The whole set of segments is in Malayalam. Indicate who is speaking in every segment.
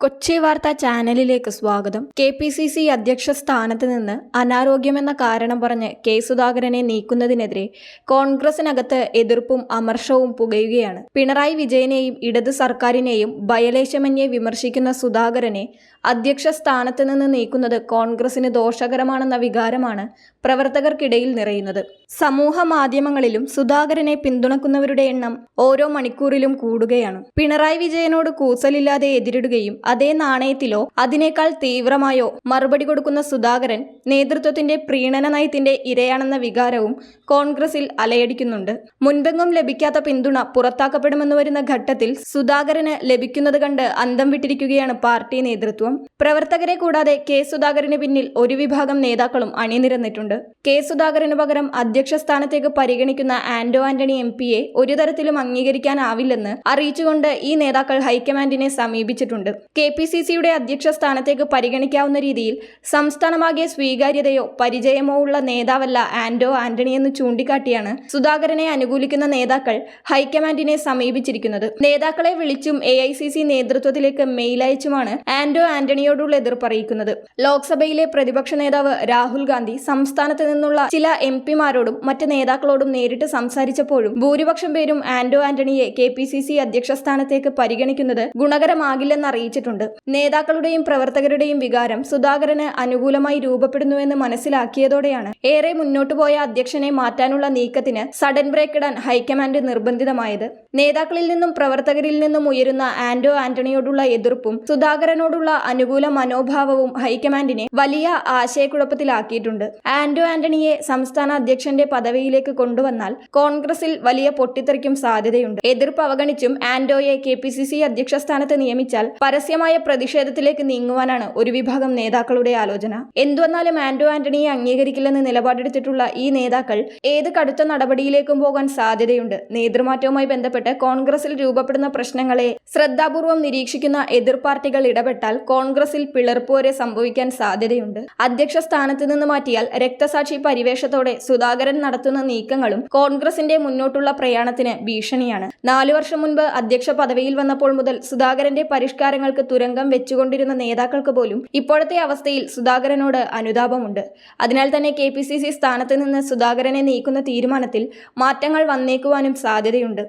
Speaker 1: കൊച്ചി വാർത്താ ചാനലിലേക്ക് സ്വാഗതം. കെ പി സി സി അധ്യക്ഷ സ്ഥാനത്ത് നിന്ന് അനാരോഗ്യമെന്ന കാരണം പറഞ്ഞ് കെ സുധാകരനെ നീക്കുന്നതിനെതിരെ കോൺഗ്രസിനകത്ത് എതിർപ്പും അമർഷവും പുകയുകയാണ്. പിണറായി വിജയനെയും ഇടത് സർക്കാരിനെയും ബയലേശമന്യെ വിമർശിക്കുന്ന സുധാകരനെ അധ്യക്ഷ സ്ഥാനത്ത് നിന്ന് നീക്കുന്നത് കോൺഗ്രസിന് ദോഷകരമാണെന്ന വികാരമാണ് പ്രവർത്തകർക്കിടയിൽ നിറയുന്നത്. സമൂഹ മാധ്യമങ്ങളിലും സുധാകരനെ പിന്തുണക്കുന്നവരുടെ എണ്ണം ഓരോ മണിക്കൂറിലും കൂടുകയാണ്. പിണറായി വിജയനോട് കൂസലില്ലാതെ എതിരിടുകയും അതേ നാണയത്തിലോ അതിനേക്കാൾ തീവ്രമായോ മറുപടി കൊടുക്കുന്ന സുധാകരൻ നേതൃത്വത്തിന്റെ പ്രീണന നയത്തിന്റെ ഇരയാണെന്ന വികാരവും കോൺഗ്രസിൽ അലയടിക്കുന്നുണ്ട്. മുൻപെങ്ങും ലഭിക്കാത്ത പിന്തുണ പുറത്താക്കപ്പെടുമെന്ന് വരുന്ന ഘട്ടത്തിൽ സുധാകരന് ലഭിക്കുന്നത് കണ്ട് അന്തം വിട്ടിരിക്കുകയാണ് പാർട്ടി നേതൃത്വം. പ്രവർത്തകരെ കൂടാതെ കെ സുധാകരന് പിന്നിൽ ഒരു വിഭാഗം നേതാക്കളും അണിനിരന്നിട്ടുണ്ട്. കെ സുധാകരന് പകരം അധ്യക്ഷ സ്ഥാനത്തേക്ക് പരിഗണിക്കുന്ന ആന്റോ ആന്റണി എം പിയെ ഒരു തരത്തിലും അംഗീകരിക്കാനാവില്ലെന്ന് അറിയിച്ചുകൊണ്ട് ഈ നേതാക്കൾ ഹൈക്കമാൻഡിനെ സമീപിച്ചിട്ടുണ്ട്. കെ പി സി സിയുടെ അധ്യക്ഷ സ്ഥാനത്തേക്ക് പരിഗണിക്കാവുന്ന രീതിയിൽ സംസ്ഥാനമാകെ സ്വീകാര്യതയോ പരിചയമോ ഉള്ള നേതാവല്ല ആന്റോ ആന്റണി എന്ന് ചൂണ്ടിക്കാട്ടിയാണ് സുധാകരനെ അനുകൂലിക്കുന്ന നേതാക്കൾ ഹൈക്കമാൻഡിനെ സമീപിച്ചിരിക്കുന്നത്. നേതാക്കളെ വിളിച്ചും എ നേതൃത്വത്തിലേക്ക് മെയിൽ അയച്ചുമാണ് ആന്റോ ആന്റണിയോടുള്ള എതിർപ്പ് അറിയിക്കുന്നത്. ലോക്സഭയിലെ പ്രതിപക്ഷ നേതാവ് രാഹുൽ ഗാന്ധി സംസ്ഥാനത്ത് നിന്നുള്ള ചില എം പിമാരോടും മറ്റ് നേതാക്കളോടും നേരിട്ട് സംസാരിച്ചപ്പോഴും ഭൂരിപക്ഷം പേരും ആന്റോ ആന്റണിയെ കെ പി സി സി അധ്യക്ഷ സ്ഥാനത്തേക്ക് പരിഗണിക്കുന്നത് ഗുണകരമാകില്ലെന്ന് അറിയിച്ചിട്ടുണ്ട്. നേതാക്കളുടെയും പ്രവർത്തകരുടെയും വികാരം സുധാകരന് അനുകൂലമായി രൂപപ്പെടുന്നുവെന്ന് മനസ്സിലാക്കിയതോടെയാണ് ഏറെ മുന്നോട്ടു പോയ അധ്യക്ഷനെ മാറ്റാനുള്ള നീക്കത്തിന് സഡൻ ബ്രേക്ക് ഇടാൻ ഹൈക്കമാൻഡ് നിർബന്ധിതമായത്. നേതാക്കളിൽ നിന്നും പ്രവർത്തകരിൽ നിന്നും ഉയരുന്ന ആന്റോ ആന്റണിയോടുള്ള എതിർപ്പും സുധാകരനോടുള്ള അനുകൂല മനോഭാവവും ഹൈക്കമാൻഡിനെ വലിയ ആശയക്കുഴപ്പത്തിലാക്കിയിട്ടുണ്ട്. ആന്റോ ആന്റണിയെ സംസ്ഥാന അധ്യക്ഷന്റെ പദവിയിലേക്ക് കൊണ്ടുവന്നാൽ കോൺഗ്രസിൽ വലിയ പൊട്ടിത്തെറിക്കും സാധ്യതയുണ്ട്. എതിർപ്പ് അവഗണിച്ചും ആന്റോയെ കെ പി സി സി അധ്യക്ഷ സ്ഥാനത്ത് നിയമിച്ചാൽ പരസ്യമായ പ്രതിഷേധത്തിലേക്ക് നീങ്ങുവാനാണ് ഒരു വിഭാഗം നേതാക്കളുടെ ആലോചന. എന്തുവന്നാലും ആന്റോ ആന്റണിയെ അംഗീകരിക്കില്ലെന്ന് നിലപാടെടുത്തിട്ടുള്ള ഈ നേതാക്കൾ ഏത് കടുത്ത നടപടിയിലേക്കും പോകാൻ സാധ്യതയുണ്ട്. നേതൃമാറ്റവുമായി ബന്ധപ്പെട്ട് കോൺഗ്രസിൽ രൂപപ്പെടുന്ന പ്രശ്നങ്ങളെ ശ്രദ്ധാപൂർവം നിരീക്ഷിക്കുന്ന എതിർ പാർട്ടികൾ ഇടപെട്ടാൽ കോൺഗ്രസിൽ പിളർപ്പ് വരെ സംഭവിക്കാൻ സാധ്യതയുണ്ട്. അധ്യക്ഷ സ്ഥാനത്ത് നിന്ന് മാറ്റിയാൽ രക്തസാക്ഷി പരിവേഷത്തോടെ സുധാകരൻ നടത്തുന്ന നീക്കങ്ങളും കോൺഗ്രസിന്റെ മുന്നോട്ടുള്ള പ്രയാണത്തിന് ഭീഷണിയാണ്. നാലു വർഷം മുൻപ് അധ്യക്ഷ പദവിയിൽ വന്നപ്പോൾ മുതൽ സുധാകരന്റെ പരിഷ്കാരങ്ങൾക്ക് തുരങ്കം വെച്ചുകൊണ്ടിരുന്ന നേതാക്കൾക്ക് പോലും ഇപ്പോഴത്തെ അവസ്ഥയിൽ സുധാകരനോട് അനുതാപമുണ്ട്. അതിനാൽ തന്നെ കെ പി സി സി സ്ഥാനത്ത് നിന്ന് സുധാകരനെ നീക്കുന്ന തീരുമാനത്തിൽ മാറ്റങ്ങൾ വന്നേക്കുവാനും സാധ്യതയുണ്ട്.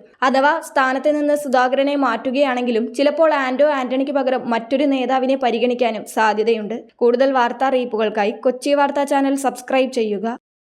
Speaker 1: അഥവാ സ്ഥാനത്ത് നിന്ന് സുധാകരനെ മാറ്റുകയാണെങ്കിലും ചിലപ്പോൾ ആന്റോ ആന്റണിക്ക് പകരം മറ്റൊരു നേതാവിനെ പരിഗണിക്കാനും സാധ്യതയുണ്ട്. കൂടുതൽ വാർത്താ അറിയിപ്പുകൾക്കായി കൊച്ചി വാർത്താ ചാനൽ സബ്സ്ക്രൈബ് ചെയ്യുക.